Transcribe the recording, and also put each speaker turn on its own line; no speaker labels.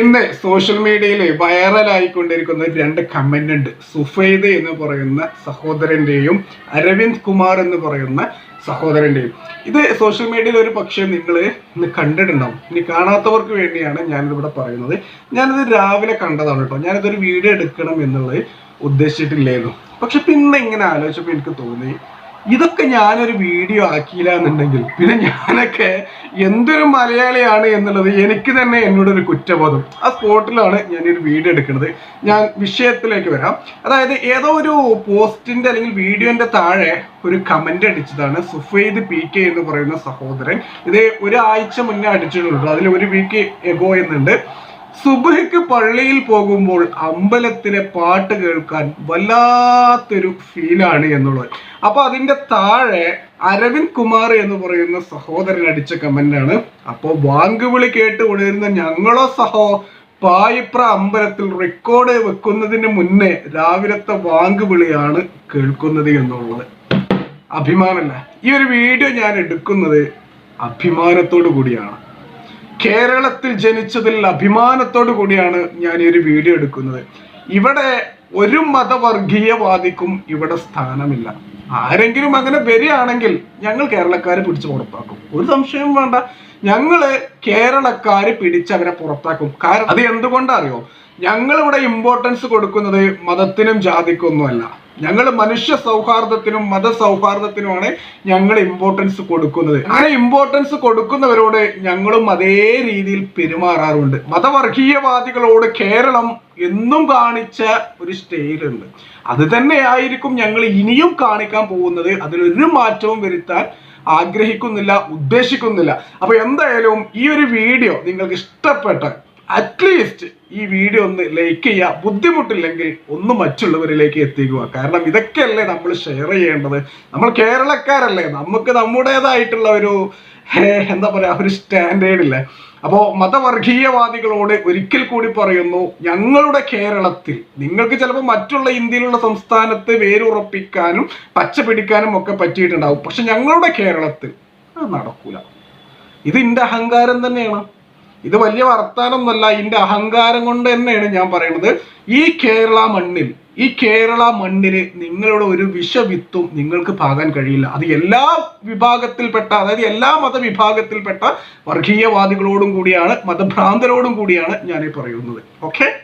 ഇന്ന് സോഷ്യൽ മീഡിയയിൽ വൈറലായിക്കൊണ്ടിരിക്കുന്ന രണ്ട് കമന്റ് ഉണ്ട്. സുഫൈദ് എന്ന് പറയുന്ന സഹോദരന്റെയും അരവിന്ദ് കുമാർ എന്ന് പറയുന്ന സഹോദരന്റെയും. ഇത് സോഷ്യൽ മീഡിയയിൽ ഒരു പക്ഷേ നിങ്ങൾ ഇന്ന് കണ്ടിട്ടുണ്ടാവും. ഇനി കാണാത്തവർക്ക് വേണ്ടിയാണ് ഞാനിതിവിടെ പറയുന്നത്. ഞാനിത് രാവിലെ കണ്ടതാണ് കേട്ടോ. ഞാനിതൊരു വീഡിയോ എടുക്കണം എന്നുള്ളത് ഉദ്ദേശിച്ചിട്ടില്ലായിരുന്നു. പക്ഷെ പിന്നെ ഇങ്ങനെ ആലോചിച്ചപ്പോൾ എനിക്ക് തോന്നി ഇതൊക്കെ ഞാനൊരു വീഡിയോ ആക്കിയില്ല എന്നുണ്ടെങ്കിൽ പിന്നെ ഞാനൊക്കെ എന്തൊരു മലയാളിയാണ് എന്നുള്ളത് എനിക്ക് തന്നെ എന്നോട് ഒരു കുറ്റബോധം. ആ സ്പോട്ടിലാണ് ഞാൻ ഒരു വീഡിയോ എടുക്കുന്നത്. ഞാൻ വിഷയത്തിലേക്ക് വരാം. അതായത് ഏതോ ഒരു പോസ്റ്റിന്റെ അല്ലെങ്കിൽ വീഡിയോന്റെ താഴെ ഒരു കമന്റ് അടിച്ചതാണ് സുഫൈദ് പി കെ എന്ന് പറയുന്ന സഹോദരൻ. ഇത് ഒരാഴ്ച മുന്നേ അടിച്ചിട്ടുണ്ട് അതിൽ ഒരു വീക്ക് എഗോ എന്നുണ്ട്. സുബഹിക്ക് പള്ളിയിൽ പോകുമ്പോൾ അമ്പലത്തിലെ പാട്ട് കേൾക്കാൻ വല്ലാത്തൊരു ഫീലാണ് എന്നുള്ളത്. അപ്പൊ അതിന്റെ താഴെ അരവിന്ദ് കുമാർ എന്ന് പറയുന്ന സഹോദരൻ അടിച്ച കമന്റാണ് അപ്പോൾ വാങ്കുവിളി കേട്ട് ഉണരുന്ന ഞങ്ങളോ സഹോ പായിപ്ര അമ്പലത്തിൽ റെക്കോർഡ് വെക്കുന്നതിന് മുന്നേ രാവിലത്തെ വാങ്കുവിളിയാണ് കേൾക്കുന്നത് എന്നുള്ളത്. അഭിമാനമല്ല ഈ ഒരു വീഡിയോ ഞാൻ എടുക്കുന്നത് അഭിമാനത്തോടു കൂടിയാണ്. കേരളത്തിൽ ജനിച്ചതിൽ അഭിമാനത്തോടു കൂടിയാണ് ഞാൻ ഈ ഒരു വീഡിയോ എടുക്കുന്നത്. ഇവിടെ ഒരു മതവർഗീയവാദിക്കും ഇവിടെ സ്ഥാനമില്ല. ആരെങ്കിലും അങ്ങനെ വരികയാണെങ്കിൽ ഞങ്ങൾ കേരളക്കാരെ പിടിച്ച് പുറത്താക്കും. ഒരു സംശയവും വേണ്ട. ഞങ്ങൾ കേരളക്കാര് പിടിച്ച് അവരെ പുറത്താക്കും. കാരണം അത് എന്തുകൊണ്ടറിയോ? ഞങ്ങൾ ഇവിടെ ഇമ്പോർട്ടൻസ് കൊടുക്കുന്നത് മതത്തിനും ജാതിക്കും ഒന്നുമല്ല. ഞങ്ങൾ മനുഷ്യ സൗഹാർദ്ദത്തിനും മത സൗഹാർദ്ദത്തിനുമാണ് ഞങ്ങൾ ഇമ്പോർട്ടൻസ് കൊടുക്കുന്നത്. അങ്ങനെ ഇമ്പോർട്ടൻസ് കൊടുക്കുന്നവരോട് ഞങ്ങളും അതേ രീതിയിൽ പെരുമാറാറുണ്ട്. മതവർഗീയവാദികളോട് കേരളം എന്നും കാണിച്ച ഒരു സ്റ്റൈലുണ്ട്. അത് തന്നെയായിരിക്കും ഞങ്ങൾ ഇനിയും കാണിക്കാൻ പോകുന്നത്. അതിലൊരു മാറ്റവും വരുത്താൻ ആഗ്രഹിക്കുന്നില്ല ഉദ്ദേശിക്കുന്നില്ല. അപ്പൊ എന്തായാലും ഈ ഒരു വീഡിയോ നിങ്ങൾക്ക് ഇഷ്ടപ്പെട്ട അറ്റ്ലീസ്റ്റ് ഈ വീഡിയോ ഒന്ന് ലൈക്ക് ചെയ്യുക. ബുദ്ധിമുട്ടില്ലെങ്കിൽ ഒന്ന് മറ്റുള്ളവരിലേക്ക് എത്തിക്കുക. കാരണം ഇതൊക്കെയല്ലേ നമ്മൾ ഷെയർ ചെയ്യേണ്ടത്. നമ്മൾ കേരളക്കാരല്ലേ. നമുക്ക് നമ്മുടേതായിട്ടുള്ള ഒരു എന്താ പറയാ ഒരു സ്റ്റാൻഡേർഡ് ഇല്ലേ. അപ്പോൾ മതവർഗീയവാദികളോട് ഒരിക്കൽ കൂടി പറയുന്നു ഞങ്ങളുടെ കേരളത്തിൽ നിങ്ങൾക്ക് ചിലപ്പോൾ മറ്റുള്ള ഇന്ത്യയിലുള്ള സംസ്ഥാനത്ത് വേരുറപ്പിക്കാനും പച്ച പിടിക്കാനും ഒക്കെ പറ്റിയിട്ടുണ്ടാവും. പക്ഷെ ഞങ്ങളുടെ കേരളത്തിൽ അത് നടക്കൂല. ഇത് അഹങ്കാരം തന്നെയാണ്. ഇത് വലിയ വർത്താനൊന്നുമല്ല എന്റെ അഹങ്കാരം കൊണ്ട് തന്നെയാണ് ഞാൻ പറയുന്നത്. ഈ കേരള മണ്ണിൽ ഈ കേരള മണ്ണിന് നിങ്ങളുടെ ഒരു വിഷവിത്തും നിങ്ങൾക്ക് പാകാൻ കഴിയില്ല. അത് എല്ലാ വിഭാഗത്തിൽപ്പെട്ട അതായത് എല്ലാ മതവിഭാഗത്തിൽപ്പെട്ട വർഗീയവാദികളോടും കൂടിയാണ് മതഭ്രാന്തരോടും കൂടിയാണ് ഞാൻ പറയുന്നത്. ഓക്കെ